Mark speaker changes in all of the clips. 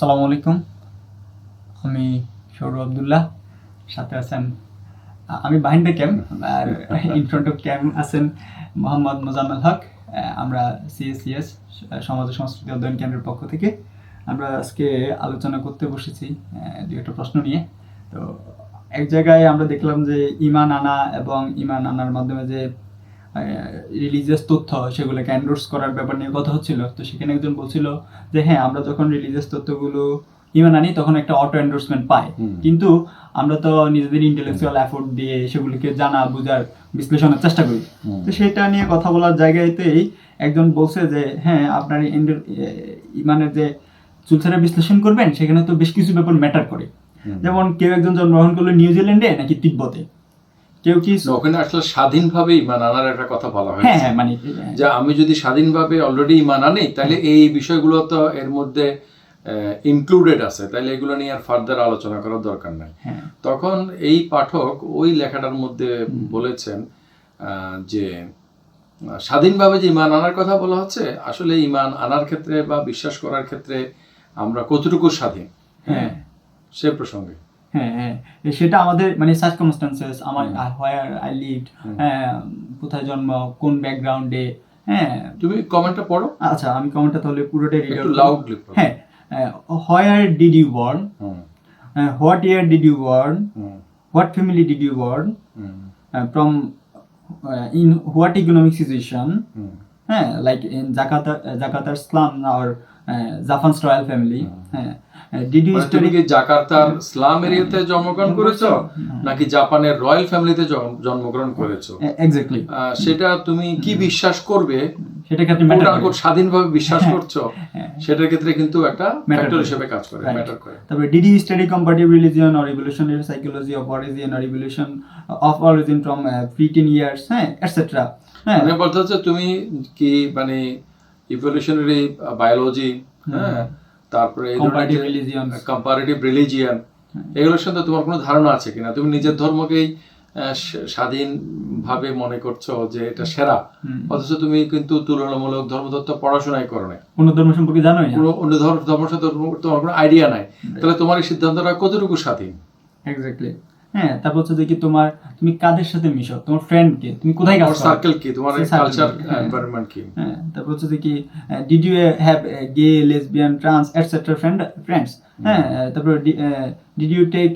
Speaker 1: আসসালামু আলাইকুম। আমি সৌরভ আবদুল্লাহ, সাথে আছেন আমি বাহিন দ্য ক্যাম্প আর ইন ফ্রন্ট অফ ক্যাম্প আছেন মোহাম্মদ মোজাম্মেল হক আমরা সিএসসিএস সমাজ ও সংস্কৃতি অধ্যয়ন কেন্দ্রের পক্ষ থেকে। আমরা আজকে আলোচনা করতে বসেছি দু একটা প্রশ্ন নিয়ে। তো এক জায়গায় আমরা দেখলাম যে ইমান আনা এবং ইমান আনার মাধ্যমে যে রিলিজিয়াস তথ্য সেগুলোকে এন্ডোর্স করার ব্যাপার নিয়ে কথা হচ্ছিল। তো সেখানে একজন বলছিল যে হ্যাঁ আমরা যখন রিলিজিয়াস তথ্যগুলো ইমান আনি তখন একটা অটো এন্ডোর্সমেন্ট পাই। কিন্তু আমরা তো নিজেদের ইন্টেলেকচুয়াল এফোর্ট দিয়ে সেগুলিকে জানা বোঝার বিশ্লেষণের চেষ্টা করি। তো সেটা নিয়ে কথা বলার জায়গাতেই একজন বলছে যে হ্যাঁ আপনার ইমানের যে চুলচারা বিশ্লেষণ করবেন সেখানে তো বেশ কিছু ব্যাপার ম্যাটার করে। যেমন কেউ একজন জন্মগ্রহণ করল নিউজিল্যান্ডে নাকি তিব্বতে। কেউ কি
Speaker 2: ওখানে আসলে স্বাধীনভাবে ইমান আনার একটা কথা বলা
Speaker 1: হ্যাঁ
Speaker 2: হয়েছে।
Speaker 1: হ্যাঁ মানে
Speaker 2: যে আমি যদি স্বাধীনভাবে অলরেডি ইমান আনি তাহলে এই বিষয়গুলো তো এর মধ্যে ইনক্লুডেড আছে। তাহলে এগুলো নিয়ে আর ফার্দার আলোচনা করার দরকার নাই।
Speaker 1: হ্যাঁ।
Speaker 2: তখন এই পাঠক ওই লেখাটার মধ্যে বলেছেন যে স্বাধীনভাবে যে ইমান আনার কথা বলা হচ্ছে আসলে ইমান আনার ক্ষেত্রে বা বিশ্বাস করার ক্ষেত্রে আমরা কতটুকু স্বাধীন?
Speaker 1: হ্যাঁ
Speaker 2: সে প্রসঙ্গে।
Speaker 1: হ্যাঁ হ্যাঁ। সেটা আমাদের মানে সার্কামস্টান্সেস আমার। Where I. হ্যাঁ কোথায় জন্ম কোন ব্যাকগ্রাউন্ডে হ্যাঁ।
Speaker 2: তুমি কমেন্টটা পড়ো।
Speaker 1: আচ্ছা আমি কমেন্টটা তাহলে পুরোটাই রিড
Speaker 2: একটু লাউডলি
Speaker 1: হ্যাঁ where did you born what year did you born what family did you born from in what economic situation হ্যাঁ লাইক ইন জাকাতা জাকাতার স্লাম আর জাপানস রয়্যাল ফ্যামিলি হ্যাঁ। ডিড ইউ
Speaker 2: মানে তুমি কি জাকার্তার স্লাম এরিয়াতে জন্মগ্রহণ করেছ? নাকি জাপানের রয়্যাল ফ্যামিলিতে জন্মগ্রহণ করেছ?
Speaker 1: এক্স্যাক্টলি
Speaker 2: সেটা তুমি কি বিশ্বাস করবে?
Speaker 1: সেটা ম্যাটার
Speaker 2: unquote স্বাধীনভাবে বিশ্বাস করছ। সেটার ক্ষেত্রে কিন্তু একটা ফ্যাক্টর হিসেবে কাজ করে. ম্যাটার করে।
Speaker 1: তারপরে did study comparative religion or evolutionary psychology of origin or evolution of origin from fifteen years হ্যাঁ এটসেট্রা হ্যাঁ
Speaker 2: মানে বলতে হচ্ছে তুমি কি মানে ইভলিউশনারি বায়োলজি হ্যাঁ তারপরে কম্পারেটিভ রিলিজিয়ান এগুলোর সাথে তোমার কোনো ধারণা আছে কিনা? তুমি নিজের ধর্মকেই স্বাধীনভাবে মনে করছ যে এটা সেরা? অথচ তুমি কিন্তু তুলনামূলক ধর্মতত্ত্ব পড়াশোনাই করো না
Speaker 1: অন্য ধর্ম সম্পর্কে জানোই না।
Speaker 2: অন্য ধর্ম ধর্ম সাথে তোমার- তোমার কোনো আইডিয়া নাই। তাহলে তোমার এই সিদ্ধান্তটা কতটুকু স্বাধীন?
Speaker 1: এক্স্যাক্টলি হ্যাঁ তারপর হচ্ছে যে কি তোমার তুমি কাদের সাথে মিশো? তোমার ফ্রেন্ড কে? তুমি কোথায় কাজ
Speaker 2: সার্কেল কি? তোমার কালচার
Speaker 1: হ্যাঁ।
Speaker 2: কি?
Speaker 1: হ্যাঁ তারপর হচ্ছে যে কি did you have gay lesbian trans etcetera friend friends হ্যাঁ তারপর did you take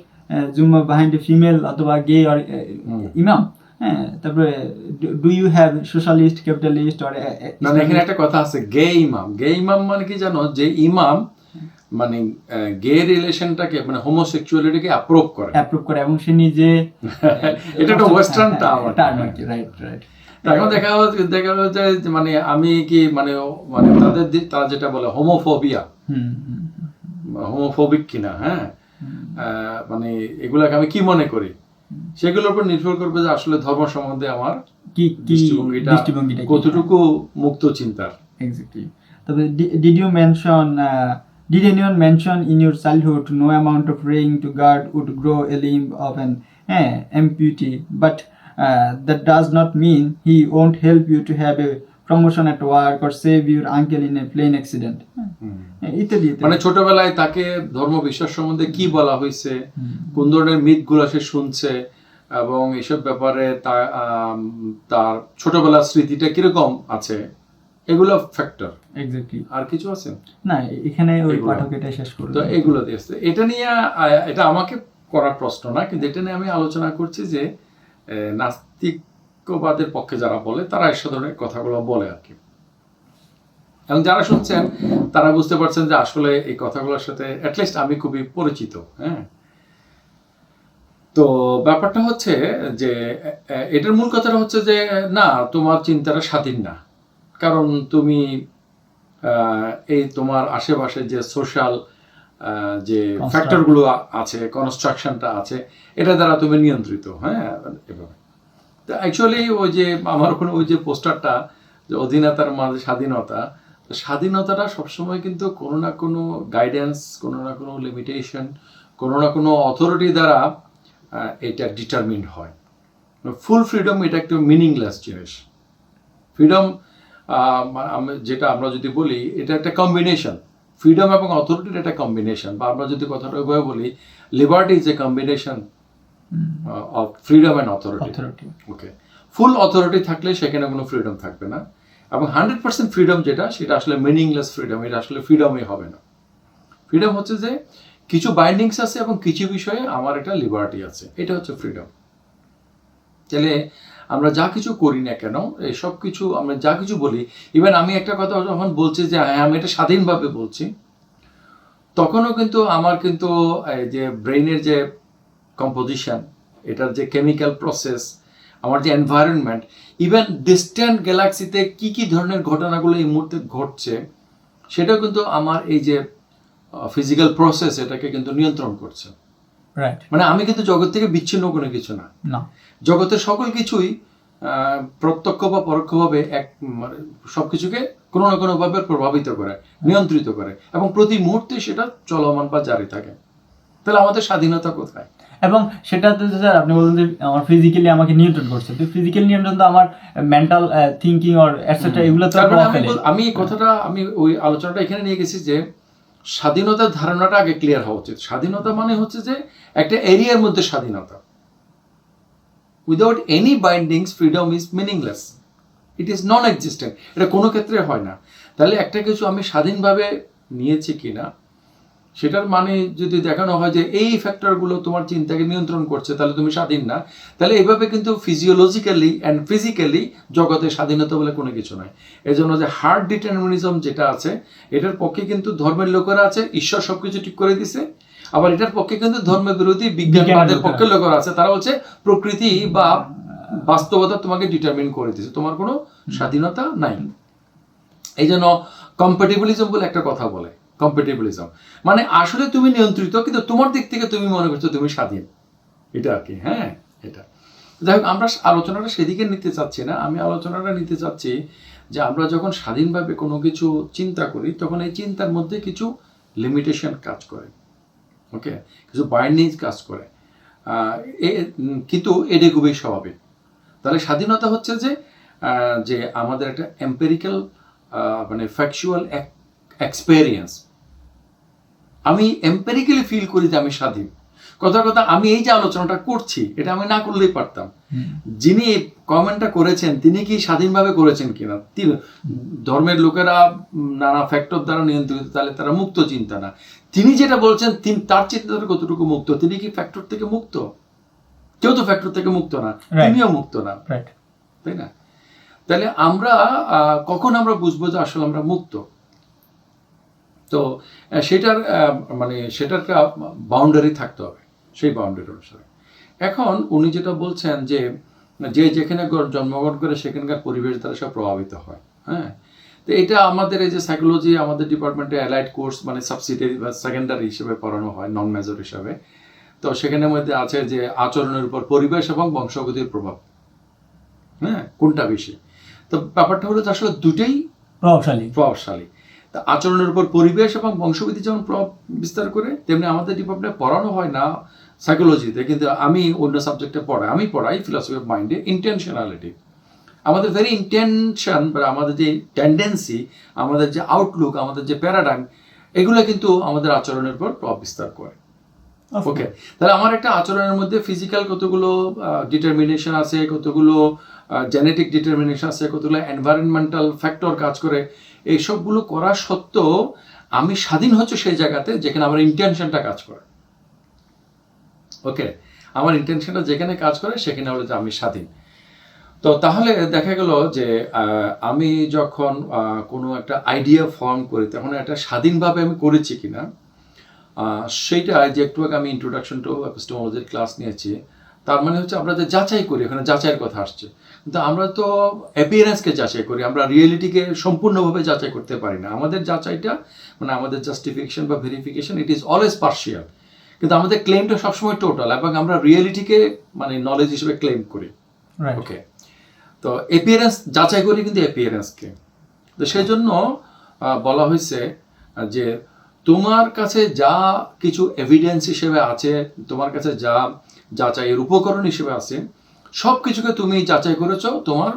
Speaker 1: Jumma behind female অথবা গে অর ইমাম হ্যাঁ তারপরে do you have socialist capitalist or
Speaker 2: মানে এখানে একটা কথা আছে গে ইমাম গে ইমাম মানে কি জানো? যে ইমাম মানে গে রিলেশনটাকে মানে হোমোসেক্সুয়ালিটিকে অ্যাপ্রুভ করে।
Speaker 1: অ্যাপ্রুভ করে এবং সে নিজে
Speaker 2: এটা একটা western term
Speaker 1: term right right
Speaker 2: এখন দেখা যাচ্ছে দেখা যাচ্ছে যে মানে আমি কি মানে মানে তাদের তারা যেটা বলে হোমোফোবিয়া
Speaker 1: হুম হুম
Speaker 2: হোমোফোবিক কিনা হ্যাঁ? মানে এগুলাকে আমি কি মনে করি? সেগুলোর উপর নির্ভর করবে যে আসলে ধর্ম সম্বন্ধে আমার
Speaker 1: কি
Speaker 2: দৃষ্টিভঙ্গিটা
Speaker 1: দৃষ্টিভঙ্গিটা
Speaker 2: কতটুকু মুক্ত চিন্তার।
Speaker 1: Exactly. তবে you mention uh, did anyone mention in your childhood no amount of praying to God would grow a limb of an eh, amputee but uh, that does not mean he won't help you to have a promotion at work or save your uncle in a plane accident হ্যাঁ, ইত্যাদি।
Speaker 2: মানে ছোটবেলায় তাকে ধর্ম বিশ্বাস সম্বন্ধে কি বলা হয়েছে কোন ধরনের মিথগুলো সে শুনছে এবং এসব ব্যাপারে তার ছোটবেলার স্মৃতিটা কীরকম আছে এগুলো ফ্যাক্টর
Speaker 1: Exactly.
Speaker 2: আর কিছু আছে?
Speaker 1: না এখানে ওই পাঠক এটা শেষ করল
Speaker 2: তো এগুলো দিয়ে এটা নিয়ে এটা আমাকে করার প্রশ্ন না কিন্তু এটা নিয়ে আমি আলোচনা করছি যে নাস্তিকবাদের পক্ষে যারা বলে তারা এসব ধরনের কথাগুলো বলে আর কি। এবং যারা শুনছেন তারা বুঝতে পারছেন যে আসলে এই কথাগুলোর সাথে অ্যাটলিস্ট আমি খুবই পরিচিত হ্যাঁ। তো ব্যাপারটা হচ্ছে যে এটার মূল কথাটা হচ্ছে যে না তোমার চিন্তাটা স্বাধীন না। কারণ তুমি এই তোমার আশেপাশে যে সোশ্যাল যে ফ্যাক্টরগুলো আছে কনস্ট্রাকশনটা আছে এটা দ্বারা তুমি নিয়ন্ত্রিত হ্যাঁ? এভাবে। তো অ্যাকচুয়ালি ওই যে আমার ওখানে ওই যে পোস্টারটা যে অধীনতার মাঝে স্বাধীনতা তো স্বাধীনতাটা সবসময় কিন্তু কোনো না কোনো গাইডেন্স কোনো না কোনো লিমিটেশন কোনো না কোনো অথরিটি দ্বারা এটা ডিটারমিন্ড হয়। ফুল ফ্রিডম এটা একটা মিনিংলেস জিনিস। ফ্রিডম যেটা আমরা যদি বলি এটা একটা কম্বিনেশন ফ্রিডম এবং অথরিটির একটা কম্বিনেশন বা আমরা যদি কথাটা ওইভাবে বলি liberty is a combination of freedom and authority
Speaker 1: authority
Speaker 2: okay full authority থাকলে সেখানে কোনো ফ্রিডম থাকবে না। এবং হান্ড্রেড পার্সেন্ট ফ্রিডম যেটা সেটা আসলে মিনিংলেস ফ্রিডম এটা আসলে ফ্রিডমই হবে না। ফ্রিডম হচ্ছে যে কিছু বাইন্ডিংস আছে এবং কিছু বিষয়ে আমার একটা লিবার্টি আছে। এটা হচ্ছে ফ্রিডম তাহলে আমরা যা কিছু করি না কেন, এই সব কিছু আমরা যা কিছু বলি ইভেন আমি একটা কথা যখন বলছি যে হ্যাঁ আমি এটা স্বাধীনভাবে বলছি, তখনও কিন্তু আমার কিন্তু যে ব্রেইনের যে কম্পোজিশন এটার যে কেমিক্যাল প্রসেস আমার যে এনভায়রনমেন্ট ইভেন ডিস্ট্যান্ট গ্যালাক্সিতে কি কি ধরনের ঘটনাগুলো এই মুহূর্তে ঘটছে, সেটাও কিন্তু আমার এই যে ফিজিক্যাল প্রসেস এটাকে কিন্তু নিয়ন্ত্রণ করছে।
Speaker 1: রাইট
Speaker 2: মানে আমি কিন্তু জগৎ থেকে বিচ্ছিন্ন কোনো কিছু না।
Speaker 1: না।
Speaker 2: জগতের সকল কিছুই প্রত্যক্ষ বা পরোক্ষভাবে এক মানে সবকিছুকে কোনো না কোনোভাবে প্রভাবিত করে নিয়ন্ত্রিত করে এবং প্রতি মুহূর্তে সেটা চলমান বা জারি থাকে। তাহলে আমাদের স্বাধীনতা কোথায়?
Speaker 1: এবং সেটা যে স্যার আপনি বলছেন যে আমার ফিজিক্যালি আমাকে নিয়ন্ত্রণ করছে। তো ফিজিক্যাল নিয়ন্ত্রণ তো আমার মেন্টাল থিঙ্কিং অর এটসেট্রা এগুলো তো
Speaker 2: মানে আমি আমি এই কথাটা আমি ওই আলোচনাটা এখানে নিয়ে গেছি যে স্বাধীনতার ধারণাটা আগে ক্লিয়ার হওয়া উচিত। স্বাধীনতা মানে হচ্ছে যে একটা এরিয়ার মধ্যে স্বাধীনতা। Without any bindings freedom is meaningless it is non existent এটা কোনো ক্ষেত্রে হয় না। তাহলে একটা কিছু আমি স্বাধীনভাবে নিয়েছি কিনা সেটার মানে যদি দেখানো হয় যে এই ফ্যাক্টরগুলো তোমার চিন্তাকে নিয়ন্ত্রণ করছে তাহলে তুমি স্বাধীন না। তাহলে এইভাবে কিন্তু ফিজিওলজিক্যালি অ্যান্ড ফিজিক্যালি জগতে স্বাধীনতা বলে কোনো কিছু নয়। এই জন্য যে হার্ড ডিটারমিনিজম যেটা আছে এটার পক্ষে কিন্তু ধর্মের লোকেরা আছে ঈশ্বর সবকিছু ঠিক করে দিছে। আবার এটার পক্ষে কিন্তু ধর্ম বিরোধী বিজ্ঞানবাদের
Speaker 1: বিজ্ঞানের
Speaker 2: পক্ষে লোকেরা আছে তারা বলছে প্রকৃতি বা বাস্তবতা তোমাকে ডিটারমিন করে দিছে। তোমার কোনো স্বাধীনতা নাই। এই জন্য কম্পেটিবলিজম বলে একটা কথা বলে। কম্পেটিবলিজম মানে আসলে তুমি নিয়ন্ত্রিত, কিন্তু তোমার দিক থেকে তুমি মনে করছ তুমি স্বাধীন। এটা আর কি হ্যাঁ এটা। যাই হোক, আমরা আলোচনাটা সেদিকে নিতে চাচ্ছি না। আমি আলোচনাটা নিতে চাচ্ছি যে আমরা যখন স্বাধীনভাবে কোনো কিছু চিন্তা করি, তখন এই চিন্তার মধ্যে কিছু লিমিটেশন কাজ করে। ওকে? কিছু বাইন্ডিং কাজ করে। কিন্তু এটা খুবই স্বাভাবিক। তাহলে স্বাধীনতা হচ্ছে যে যে আমাদের একটা এম্পেরিক্যাল মানে ফ্যাকচুয়াল এক্সপেরিয়েন্স আমি এম্পেরিক্যালি ফিল করি যে আমি স্বাধীন। কথা কথা আমি এই যে আলোচনাটা করছি এটা আমি না করলেই পারতাম। যিনি কমেন্টটা করেছেন তিনি কি স্বাধীনভাবে করেছেন কিনা? তিনি ধর্মের লোকেরা নানা ফ্যাক্টর দ্বারা নিয়ন্ত্রিত তাহলে তারা মুক্ত চিন্তা না। তিনি যেটা বলছেন তিনি তার চিন্তাধারা কতটুকু মুক্ত? তিনি কি ফ্যাক্টর থেকে মুক্ত? কেউ তো ফ্যাক্টর থেকে মুক্ত না তিনিও মুক্ত না। তাই না? তাহলে আমরা আহ, কখন আমরা বুঝব যে আসলে আমরা মুক্ত? তো সেটার মানে সেটার একটা বাউন্ডারি থাকতে হবে সেই বাউন্ডারি অনুসারে। এখন উনি যেটা বলছেন যে যে যেখানে জন্মগ্রহণ করে সেখানকার পরিবেশ দ্বারা সব প্রভাবিত হয় হ্যাঁ? তো এটা আমাদের এই যে সাইকোলজি আমাদের ডিপার্টমেন্টে অ্যালাইড কোর্স মানে সাবসিডারি বা সেকেন্ডারি হিসেবে পড়ানো হয় নন মেজর হিসাবে। তো সেখানের মধ্যে আছে যে আচরণের উপর পরিবেশ এবং বংশগতির প্রভাব হ্যাঁ? কোনটা বেশি? তো ব্যাপারটা হলো যে আসলে দুটোই
Speaker 1: প্রভাবশালী।
Speaker 2: প্রভাবশালী। তা আচরণের উপর পরিবেশ এবং বংশবিধি যেমন প্রভাব বিস্তার করে তেমনি আমাদের ডিপার্টমেন্টে পড়ানো হয় না সাইকোলজিতে কিন্তু আমি অন্য সাবজেক্টে পড়াই আমি পড়াই ফিলসফি অফ মাইন্ডে ইন্টেনশনালিটি আমাদের ভেরি ইন্টেনশন বা আমাদের যে টেন্ডেন্সি আমাদের যে আউটলুক আমাদের যে প্যারাডাইম এগুলো কিন্তু আমাদের আচরণের উপর প্রভাব বিস্তার করে। ওকে তাহলে আমার একটা আচরণের মধ্যে ফিজিক্যাল কতগুলো ডিটারমিনেশন আছে কতগুলো জেনেটিক ডিটারমিনেশন আছে কতগুলো এনভায়রনমেন্টাল ফ্যাক্টর কাজ করে এই সবগুলো করা সত্ত্বেও আমি স্বাধীন হচ্ছে সেই জায়গাতে যেখানে আমার ইন্টেনশনটা কাজ করে। ওকে আমার ইন্টেনশনটা যেখানে কাজ করে, সেখানে হলো যে আমি স্বাধীন। তো তাহলে দেখা গেল যে আমি যখন কোনো একটা আইডিয়া ফর্ম করি, তখন একটা স্বাধীনভাবে আমি করেছি কিনা সেইটা যে একটু আগে আমি ইন্ট্রোডাকশন টু এপিস্টোমোলজির ক্লাস নিয়েছি, তার মানে হচ্ছে আমরা যে যাচাই করি, এখানে যাচাইয়ের কথা আসছে। কিন্তু আমরা তো অ্যাপিয়ারেন্সকে যাচাই করি আমরা রিয়েলিটিকে সম্পূর্ণভাবে যাচাই করতে পারি না। আমাদের যাচাইটা মানে আমাদের জাস্টিফিকেশন বা verification it is always partial কিন্তু আমাদের ক্লেমটা সবসময় টোটাল এবং আমরা রিয়েলিটিকে মানে নলেজ হিসেবে ক্লেম করি। ওকে তো এপিয়ারেন্স যাচাই করি কিন্তু অ্যাপিয়ারেন্সকে তো সেই জন্য বলা হয়েছে যে তোমার কাছে যা কিছু এভিডেন্স হিসেবে আছে তোমার কাছে যা যাচাইয়ের উপকরণ হিসেবে আছে সব কিছুকে তুমি যাচাই করেছ তোমার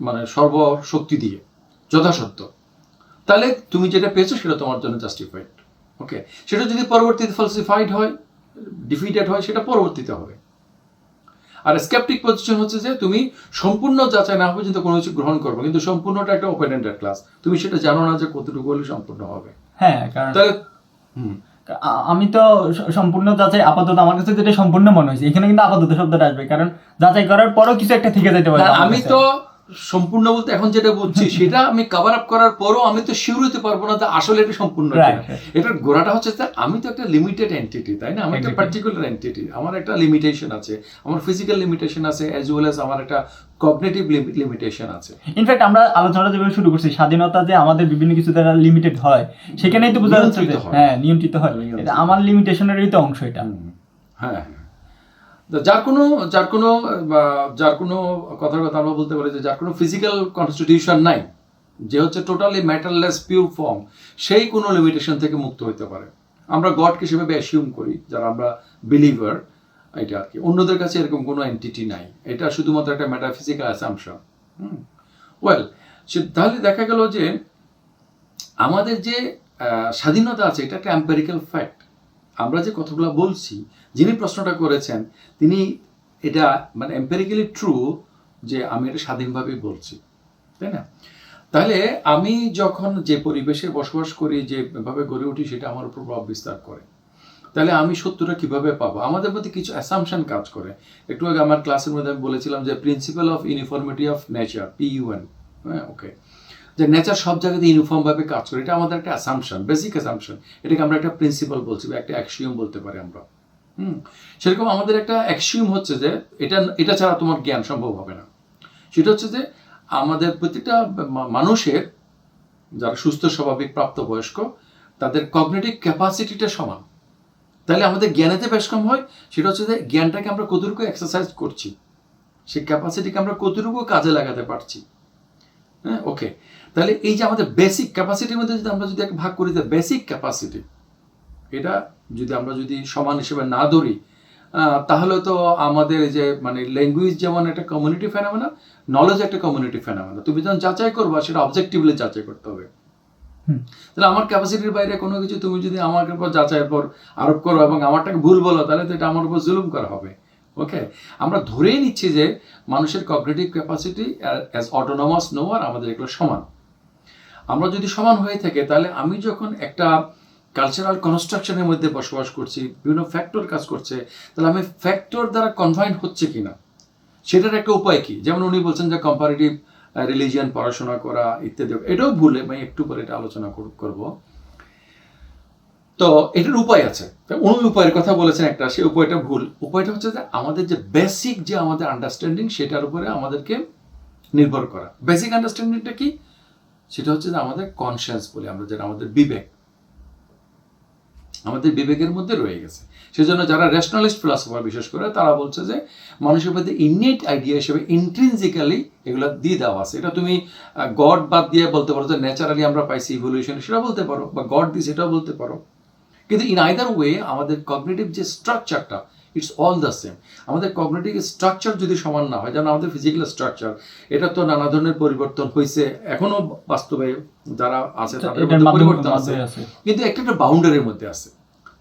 Speaker 2: মানে সর্বশক্তি দিয়ে যথাসত্য। তাহলে তুমি যেটা পেয়েছ সেটা তোমার জন্য জাস্টিফাইড ওকে সেটা যদি পরবর্তীতে ফলসিফাইড হয় ডিফিটেড হয় সেটা পরবর্তীতে হবে। আর স্কেপটিক পজিশন হচ্ছে যে তুমি সম্পূর্ণ যাচাই না পর্যন্ত কোনো কিছু গ্রহণ করবে কিন্তু সম্পূর্ণটা একটা ওপেন এন্ডেড ক্লাস তুমি সেটা জানো না যে কতটুকু হলে সম্পূর্ণ হবে।
Speaker 1: হ্যাঁ কারণ
Speaker 2: তাহলে হুম।
Speaker 1: আমি তো সম্পূর্ণ যাচাই আপাতত আমার কাছে যেটা সম্পূর্ণ মনে হয়েছে এখানে কিন্তু আপাতত শব্দটা আসবে কারণ যাচাই করার পরও কিছু একটা থেকে যেতে পারে
Speaker 2: আমি তো সম্পূর্ণ বলতে এখন যেটা বলছি সেটা আমি কভার আপ করার পরও আমি তো শিওর হতে পারব না যে আসলে এটা সম্পূর্ণ এটার গোড়াটা হচ্ছে যে আমি তো একটা লিমিটেড এন্টিটি তাই না? আমি একটা পার্টিকুলার এন্টিটি আমার একটা লিমিটেশন আছে। আমার ফিজিক্যাল লিমিটেশন আছে অ্যাজ ওয়েল অ্যাজ আমার একটা কগনিটিভ লিমিটেশন আছে।
Speaker 1: ইনফ্যাক্ট আমরা আলোচনাটা যেভাবে শুরু করছি স্বাধীনতা যে আমাদের বিভিন্ন কিছু দ্বারা লিমিটেড হয় সেখানেই তো বোঝা যাচ্ছে
Speaker 2: হয়।
Speaker 1: নিয়ন্ত্রিত হয়। আমার লিমিটেশনেরই তো অংশ এটা।
Speaker 2: হ্যাঁ হ্যাঁ। যার কোনো যার কোনো যার কোনো কথার কথা আমরা বলতে পারি যে যার কোনো ফিজিক্যাল কনস্টিটিউশন নাই, যে হচ্ছে টোটালি ম্যাটারলেস পিওর ফর্ম সেই কোনো লিমিটেশন থেকে মুক্ত হতে পারে। আমরা গডকে সেভাবে অ্যাসিউম করি, যারা আমরা বিলিভার এটা আর কি। অন্যদের কাছে এরকম কোনো এন্টিটি নাই। এটা শুধুমাত্র একটা ম্যাটাফিজিক্যাল অ্যাসামশন ওয়েল সে তাহলে দেখা গেল যে আমাদের যে স্বাধীনতা আছে, এটা একটা এম্পেরিক্যাল ফ্যাক্ট আমরা যে কথাগুলো বলছি, যিনি প্রশ্নটা করেছেন, তিনি এটা মানে এম্পেরিক্যালি ট্রু যে আমি এটা স্বাধীনভাবেই বলছি, তাই না? তাহলে আমি যখন যে পরিবেশে বসবাস করি যেভাবে গড়ে উঠি, সেটা আমার উপর প্রভাব বিস্তার করে। তাহলে আমি সত্যটা কীভাবে পাবো? আমাদের প্রতি কিছু অ্যাসামশন কাজ করে। একটু আগে আমার ক্লাসের মধ্যে আমি বলেছিলাম যে principle of uniformity of nature PUN হ্যাঁ ওকে যে নেচার সব জায়গাতে ইউনিফর্ম ভাবে কাজ করে, এটা আমাদের একটা অ্যাসামশন বেসিক অ্যাসামশন এটাকে আমরা একটা প্রিন্সিপাল বলছি বা একটা অ্যাক্সিওম বলতে পারি আমরা। হুম? সেরকম আমাদের একটা অ্যাক্সিওম হচ্ছে যে, এটা এটা ছাড়া তোমার জ্ঞান সম্ভব হবে না। সেটা হচ্ছে যে, আমাদের প্রতিটা মানুষের, যারা সুস্থ, স্বাভাবিক, প্রাপ্তবয়স্ক, তাদের কগনেটিভ ক্যাপাসিটিটা সমান। তাহলে আমাদের জ্ঞানেতে বেশ কম হয়, সেটা হচ্ছে যে জ্ঞানটাকে আমরা কতটুকু এক্সারসাইজ করছি? সেই ক্যাপাসিটিকে আমরা কতটুকু কাজে লাগাতে পারছি? হ্যাঁ ওকে তাহলে এই যে আমাদের বেসিক ক্যাপাসিটির মধ্যে যদি আমরা যদি ভাগ করি যে বেসিক ক্যাপাসিটি এটা যদি আমরা যদি সমান হিসেবে না ধরি তাহলে তো আমাদের যে মানে ল্যাঙ্গুয়েজ যেমন একটা কমিউনিটি ফেনামেনা নলেজ একটা কমিউনিটি ফেনামেনা তুমি যখন যাচাই করবা সেটা অবজেক্টিভলি যাচাই করতে হবে। তাহলে আমার ক্যাপাসিটির বাইরে কোনো কিছু তুমি যদি আমার উপর যাচাইয়ের পর আরোপ করো এবং আমারটাকে ভুল বলো তাহলে তো এটা আমার উপর জুলুম করা হবে। ওকে? আমরা ধরেই নিচ্ছি যে মানুষের cognitive capacity as autonomous knower আমাদের এগুলো সমান। আমরা যদি সমান হয়ে থাকে, তাহলে আমি যখন একটা কালচারাল কনস্ট্রাকশনের মধ্যে বসবাস করছি, বিভিন্ন ফ্যাক্টর কাজ করছে, তাহলে আমি ফ্যাক্টর দ্বারা কনফাইন্ড হচ্ছে কিনা? সেটার একটা উপায় কি? যেমন উনি বলছেন যে কম্পারেটিভ রিলিজিয়ান পড়াশোনা করা ইত্যাদি। এটাও ভুলে, আমি একটু পরে এটা আলোচনা কর- করব। তো এটার উপায় আছে। উনি উপায়ের কথা বলেছেন একটা সেই উপায়টা ভুল। উপায়টা হচ্ছে যে আমাদের যে বেসিক যে আমাদের আন্ডারস্ট্যান্ডিং সেটার উপরে আমাদেরকে নির্ভর করা। বেসিক আন্ডারস্ট্যান্ডিংটা কি? সেটা হচ্ছে যে আমাদের কনসিয়াস বলি আমরা যেটা আমাদের বিবেক। আমাদের বিবেকের মধ্যে রয়ে গেছে। সেজন্য যারা রেশনালিস্ট ফিলসফার বিশেষ করে, তারা বলছে যে মানুষের মধ্যে ইননেট আইডিয়া হিসেবে ইন্ট্রিনজিক্যালি এগুলো দিয়ে দেওয়া আছে। এটা তুমি গড বাদ দিয়ে বলতে পারো যে ন্যাচারালি আমরা পাইছি ইভলিউশন সেটা বলতে পারো, বা গড দিয়ে সেটাও বলতে পারো। কিন্তু ইন আইদার ওয়ে আমাদের কগনেটিভ যে স্ট্রাকচারটা ইটস অল দ্য সেম আমাদের কগনেটিভ স্ট্রাকচার যদি সমান না হয় যেমন আমাদের ফিজিক্যাল স্ট্রাকচার এটা তো নানা ধরনের পরিবর্তন হয়েছে এখনও বাস্তবে যারা আছে তাদের পরিবর্তন আছে। কিন্তু একটা একটা বাউন্ডারির মধ্যে আছে।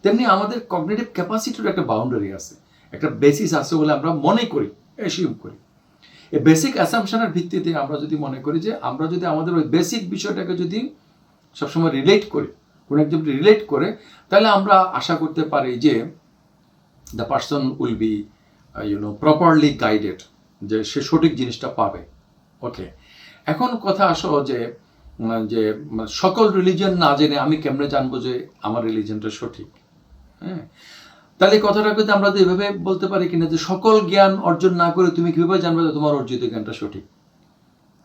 Speaker 2: তেমনি আমাদের কগনেটিভ ক্যাপাসিটির একটা বাউন্ডারি আছে। একটা বেসিস আছে বলে আমরা মনে করি অ্যাসিউম করি। এই বেসিক অ্যাসামশনের ভিত্তিতে আমরা যদি মনে করি যে আমরা যদি আমাদের ওই বেসিক বিষয়টাকে যদি সবসময় রিলেট করি কোনো একজন রিলেট করে তাহলে আমরা আশা করতে পারি যে the person will be you know properly guided যে সে সঠিক জিনিসটা পাবে। ওকে এখন কথা আসো যে যে সকল রিলিজন না জেনে আমি কেমনে জানব যে আমার রিলিজনটা সঠিক? হ্যাঁ? তাহলে কথাটা কিন্তু আমরা তো এভাবে বলতে পারি কিনা যে সকল জ্ঞান অর্জন না করে তুমি কীভাবে জানবে যে তোমার অর্জিত জ্ঞানটা সঠিক?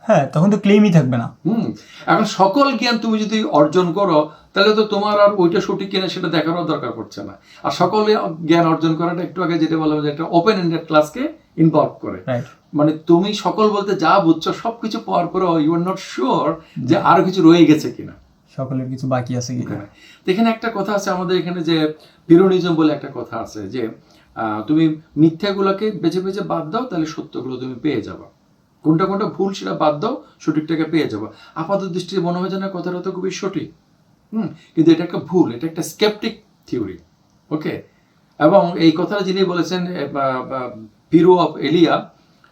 Speaker 1: হ্যাঁ তখন তো ক্লেমই থাকবে না।
Speaker 2: হুম এখন সকল জ্ঞান তুমি যদি অর্জন করো তাহলে তো তোমার আর ওইটা সঠিক কিনা সেটা দেখারও দরকার পড়ছে না। আর সকল জ্ঞান অর্জন করাটা একটু আগে যেটা বললাম যে একটা ওপেন এন্ডেড ক্লাসকে ইনভলভ করে মানে তুমি সকল বলতে যা বুঝছ সবকিছু পাওয়ার পরেও ইউ আর নট শিওর যে আরও কিছু রয়ে গেছে কিনা।
Speaker 1: সকলের কিছু বাকি আছে কি
Speaker 2: এখানে একটা কথা আছে আমাদের এখানে যে পিরোনিজম বলে একটা কথা আছে যে আহ, তুমি মিথ্যাগুলোকে বেছে বেছে বাদ দাও তাহলে সত্যগুলো তুমি পেয়ে যাবা। কোনটা কোনটা ভুল সেটা বাদ দাও, সঠিকটাকে পেয়ে যাব। আপাত দৃষ্টিতে মনে হয় যে না কথাটা তো খুবই সঠিক। হুম, কিন্তু এটা একটা ভুল, এটা একটা স্কেপটিক থিওরি ওকে এবং এই কথাটা যিনি বলেছেন পিরু অফ এলিয়া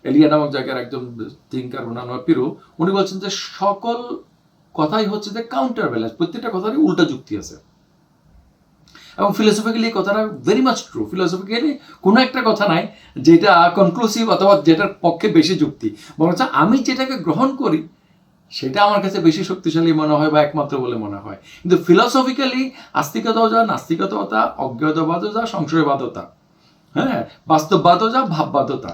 Speaker 2: এলিয়া নামক জায়গার একজন থিঙ্কার ওনার নাম পিরু, উনি বলছেন যে সকল কথাই হচ্ছে যে কাউন্টার ব্যালেন্স প্রত্যেকটা কথারই উল্টা যুক্তি আছে। এবং ফিলোসফিক্যালি কথাটা ভেরি মাচ ট্রু ফিলোসফিক্যালি কোনো একটা কথা নাই যেটা কনক্লুসিভ অথবা যেটার পক্ষে বেশি যুক্তি। বরঞ্চ আমি যেটাকে গ্রহণ করি, সেটা আমার কাছে বেশি শক্তিশালী মনে হয় বা একমাত্র বলে মনে হয়। কিন্তু ফিলোসফিক্যালি আস্তিকতাও যা নাস্তিকতা অজ্ঞাতবাদও যা সংশয়বাদতা হ্যাঁ বাস্তববাদও যা ভাববাদতা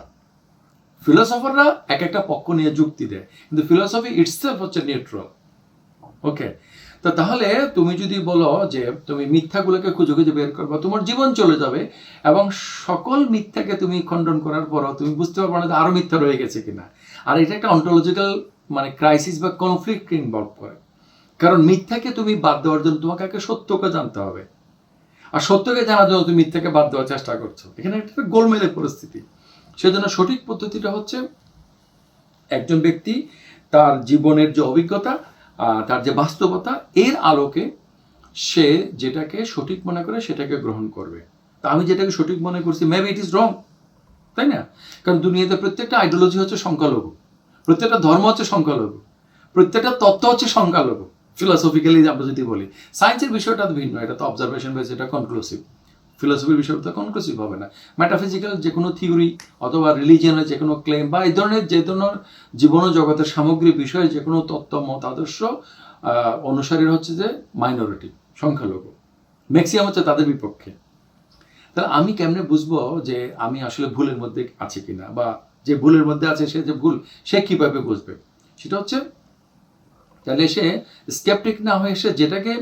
Speaker 2: ফিলোসফাররা এক একটা পক্ষ নিয়ে যুক্তি দেয়। কিন্তু ফিলোসফি ইটসেলফ হচ্ছে নিউট্রাল ওকে তো তাহলে তুমি যদি বলো যে তুমি মিথ্যাগুলোকে খুঁজে খুঁজে বের করবে, তোমার জীবন চলে যাবে এবং সকল মিথ্যাকে তুমি খণ্ডন করার পরও তুমি বুঝতে পারবে না যে আরও মিথ্যা রয়ে গেছে কিনা। আর এটা একটা অন্টোলজিক্যাল মানে ক্রাইসিস বা কনফ্লিক্ট ইনভলভ করে। কারণ মিথ্যাকে তুমি বাদ দেওয়ার জন্য তোমাকে আগে সত্যকে জানতে হবে। আর সত্যকে জানার জন্য তুমি মিথ্যাকে বাদ দেওয়ার চেষ্টা করছ। এখানে একটা গোলমেলের পরিস্থিতি। সেজন্য সঠিক পদ্ধতিটা হচ্ছে একজন ব্যক্তি তার জীবনের যে অভিজ্ঞতা তার যে বাস্তবতা, এর আলোকে সে যেটাকে সঠিক মনে করে সেটাকে গ্রহণ করবে। তা আমি যেটাকে সঠিক মনে করছি মেবি ইট ইজ রং তাই না? কারণ দুনিয়াতে প্রত্যেকটা আইডিওলজি হচ্ছে সংখ্যালঘু, প্রত্যেকটা ধর্ম হচ্ছে সংখ্যালঘু, প্রত্যেকটা তত্ত্ব হচ্ছে সংখ্যালঘু। ফিলোসফিক্যালি আমরা যদি বলি সায়েন্সের বিষয়টা ভিন্ন, এটা তো অবজারভেশন বেস এটা কনক্লুসিভ ফিলোসফির বিষয় তো কনক্লুসিভ হবে না। মেটাফিজিক্যাল যে কোনো থিওরি অথবা রিলিজিয়ানের যে কোনো ক্লেম বা এই ধরনের যে ধরনের জীবন জগতের সামগ্রিক বিষয়ে যে কোনো তত্ত্ব, মত, আদর্শ অনুসারীর হচ্ছে যে মাইনরিটি সংখ্যালঘু। ম্যাক্সিমাম হচ্ছে তাদের বিপক্ষে। তাহলে আমি কেমনে বুঝব যে আমি আসলে ভুলের মধ্যে আছি কিনা বা যে ভুলের মধ্যে আছে সে যে ভুল, সে কীভাবে বুঝবে? সেটা হচ্ছে, তাহলে সে স্কেপটিক না হয়ে সে যেটাকে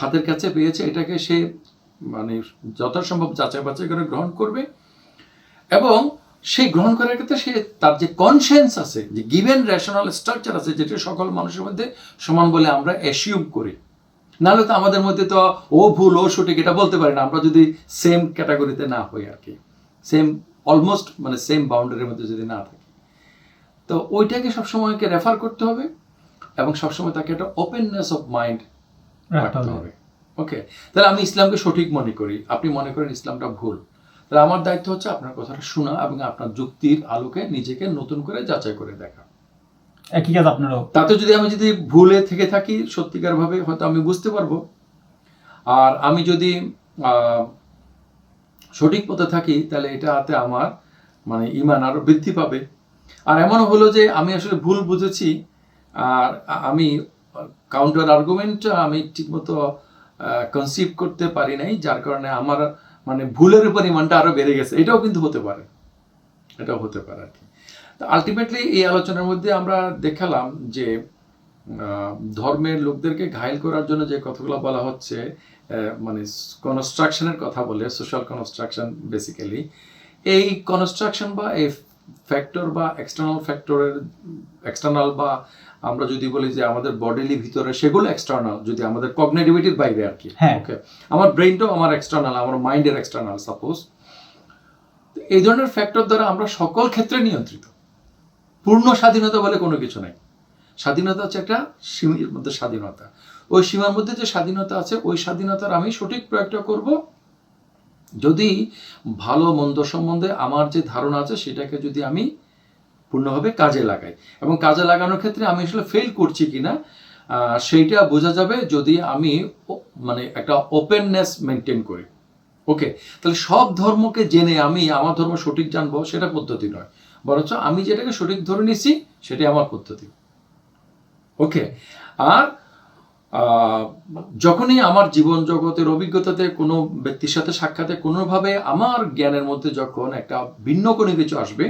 Speaker 2: হাতের কাছে পেয়েছে, এটাকে সে মানে যথাসম্ভব যাচাই বাছাই করে গ্রহণ করবে। এবং সেই গ্রহণ করার ক্ষেত্রে সে তার যে কনসেন্স আছে যে গিভেন রেশনাল স্ট্রাকচার আছে যেটা সকল মানুষের মধ্যে সমান বলে আমরা অ্যাসিউম করি। নাহলে তো আমাদের মধ্যে তো ও ভুল ও সঠিক এটা বলতে পারি না। আমরা যদি সেম ক্যাটাগরিতে না হই আর কি সেম অলমোস্ট মানে সেম বাউন্ডারির মধ্যে যদি না থাকি। তো ওইটাকে সবসময়কে রেফার করতে হবে এবং সবসময় তাকে একটা ওপেননেস অফ মাইন্ড
Speaker 1: রাখতে হবে।
Speaker 2: ওকে তাহলে আমি ইসলামকে সঠিক মনে করি। আপনি মনে করেন ইসলামটা ভুল। তাহলে আমার দায়িত্ব হচ্ছে আপনার কথাটা শোনা এবং আপনার যুক্তির আলোকে নিজেকে নতুন করে যাচাই করে দেখা।
Speaker 1: একই কাজ আপনারও।
Speaker 2: তাতে যদি আমি যদি ভুলে থেকে থাকি সত্যিকার ভাবে হয়তো আমি বুঝতে পারব। আর আমি যদি আহ, সঠিক পথে থাকি তাহলে এটাতে আমার মানে ইমান আরও বৃদ্ধি পাবে। আর এমনও হলো যে আমি আসলে ভুল বুঝেছি। আর আমি কাউন্টার আর্গুমেন্ট আমি ঠিকমতো কনসিভ করতে পারি নাই, যার কারণে আমার মানে ভুলের পরিমাণটা আরও বেড়ে গেছে। এটাও কিন্তু হতে পারে। এটাও হতে পারে আর কি। তো আলটিমেটলি এই আলোচনার মধ্যে আমরা দেখালাম যে ধর্মের লোকদেরকে ঘায়ল করার জন্য যে কথাগুলো বলা হচ্ছে মানে কনস্ট্রাকশনের কথা বলে সোশ্যাল কনস্ট্রাকশন বেসিক্যালি এই কনস্ট্রাকশন বা এই ফ্যাক্টর বা এক্সটার্নাল ফ্যাক্টরের এক্সটার্নাল বা আমরা যদি বলি যে আমাদের বডিলি ভিতরে সেগুলো এক্সটার্নাল যদি আমাদের কগনেটিভিটির বাইরে আর কি।
Speaker 1: হ্যাঁ।
Speaker 2: ওকে আমার ব্রেনটাও আমার এক্সটার্নাল আমার মাইন্ডের এক্সটার্নাল সাপোজ এই ধরনের ফ্যাক্টর দ্বারা আমরা সকল ক্ষেত্রে নিয়ন্ত্রিত। পূর্ণ স্বাধীনতা বলে কোনো কিছু নাই। স্বাধীনতা হচ্ছে একটা সীমার মধ্যে স্বাধীনতা। ওই সীমার মধ্যে যে স্বাধীনতা আছে ওই স্বাধীনতার আমি সঠিক প্রয়োগটা করব যদি ভালো মন্দ সম্বন্ধে আমার যে ধারণা আছে সেটাকে যদি আমি পূর্ণভাবে কাজে লাগাই। এবং কাজে লাগানোর ক্ষেত্রে আমি আসলে ফেল করছি কিনা আহ, সেইটা বোঝা যাবে যদি আমি মানে একটা ওপেননেস মেনটেন করি। ওকে তাহলে সব ধর্মকে জেনে আমি আমার ধর্ম সঠিক জানব সেটা পদ্ধতি নয়। বরঞ্চ আমি যেটাকে সঠিক ধরে নিছি সেটাই আমার পদ্ধতি। ওকে আর যখনই আমার জীবন জগতের অভিজ্ঞতাতে কোনো ব্যক্তির সাথে সাক্ষাতে কোনোভাবে আমার জ্ঞানের মধ্যে যখন একটা ভিন্ন কোনো কিছু আসবে,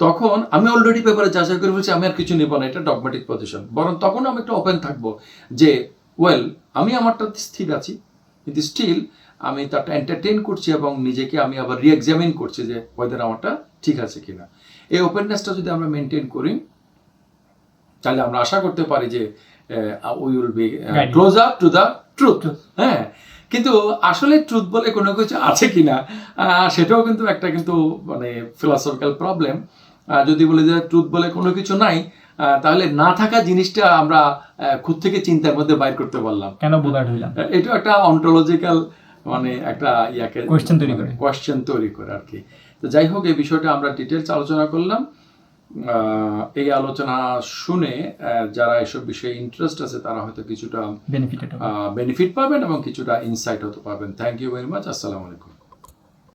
Speaker 2: তখন আমি অলরেডি পেপারে যাচাই করে বলছি আমি আর কিছু নেব না, এটা ডগমেটিক পজিশন বরং তখন আমি একটু ওপেন থাকব যে ওয়েল আমি আমারটাতে স্থির আছি, কিন্তু স্টিল আমি তারটা এন্টারটেইন করছি এবং নিজেকে আমি আবার রিএক্সামিন করছি যে ওয়েদার আমারটা ঠিক আছে কিনা। এই ওপেননেসটা যদি আমরা মেনটেন করি তাহলে আমরা আশা করতে পারি যে we will be close up to the truth হ্যাঁ কিন্তু আসলে ট্রুথ বলে কোনো কিছু আছে কিনা আহ, সেটাও কিন্তু একটা কিন্তু মানে ফিলসফিক্যাল প্রবলেম যদি বলে যে ট্রুথ বলে কোনো কিছু নাই তাহলে না থাকা জিনিসটা আমরা খুদ থেকে চিন্তার মধ্যে বাইর করতে পারলাম।
Speaker 1: কেন বোধার হইলাম
Speaker 2: এটা একটা অন্টোলজিক্যাল মানে একটা ইয়াকে
Speaker 1: Question তৈরি করে।
Speaker 2: কোয়েশ্চেন তৈরি করে আর কি। তো যাই হোক এই বিষয়টা আমরা ডিটেলস আলোচনা করলাম। এই আলোচনা শুনে যারা এসব বিষয়ে ইন্টারেস্ট আছে তারা হয়তো কিছুটা বেনিফিট পাবেন। এবং কিছুটা ইনসাইট হতে পারবেন থ্যাংক ইউ ভেরি মাচ আসসালামু আলাইকুম।